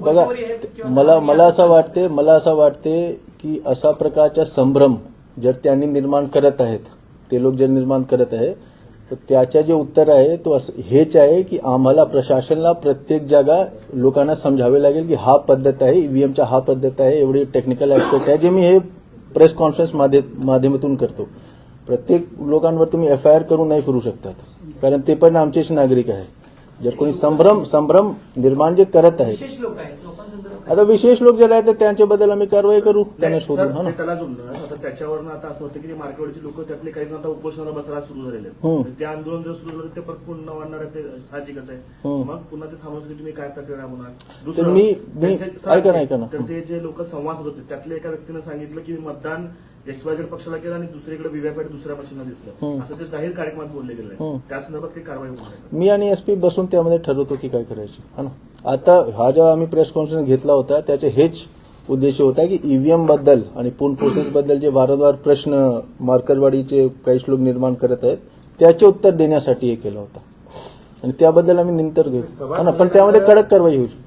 बघा मला मला असं वाटते मला असं वाटते की असा प्रकारचा संभ्रम जर त्यांनी निर्माण करत आहेत ते लोक जर निर्माण करत आहे तर त्याच्या जे उत्तर आहे तो असं हेच आहे की आम्हाला प्रशासनाला प्रत्येक जागा लोकांना समजावे लागेल की हा पद्धत आहे ईव्हीएमचा हा पद्धत आहे एवढी टेक्निकल ऍस्पेक्ट आहे जे मी हे प्रेस कॉन्फरन्स माध्यमातून करतो. प्रत्येक लोकांवर तुम्ही एफ आय आर करून नाही फिरू शकतात कारण ते पण आमचेच नागरिक आहे. जर कोणी संभ्रम संभ्रम निर्माण जे करत आहे विशेष लोक आहेत लोकांसंदर्भात आता विशेष लोक जे आहेत त्यांच्याबद्दल आम्ही कारवाई करू त्यांना शोधून हा ना? ते त्याला जोडलं आता त्याच्यावरनं आता असं होतं की मार्केटवरची लोक त्यातले काही जण आता उपोषणाला बसायला सुरू झालेले. ते आंदोलन जर सुरू झालं ते परत पुन्हा वाढणार आहे ते साहजिकच आहे. मग पुन्हा ते थांबवण्यासाठी तुम्ही काय प्रक्रिया मी- त्यांचे- ऐका ना, ऐका ना. तर ते जे लोक संवाद होत होते त्यातल्या एका व्यक्तीने सांगितलं की मतदान एक्सवायझेड पक्षाला केलं आणि दुसरीकडे व्हीव्हीपॅट दुसऱ्या पक्षाला दिसलं. असं ते जाहीर कार्यक्रमात बोलले गेलं त्या संदर्भात काही कारवाई होणार मी आणि एसपी बसून त्यामध्ये ठरवतो की काय करायची आता हा जेव्हा आम्ही प्रेस कॉन्फरन्स घेतला होता त्याचे हेच उद्देश होता की ईव्हीएमबद्दल आणि पूर्ण प्रोसेस बद्दल जे वारंवार प्रश्न मार्करवाडीचे काही लोक निर्माण करत आहेत त्याचे उत्तर देण्यासाठी हे केलं होतं. आणि त्याबद्दल आम्ही नंतर घेऊ. ना पण त्यामध्ये कडक कारवाई होईल.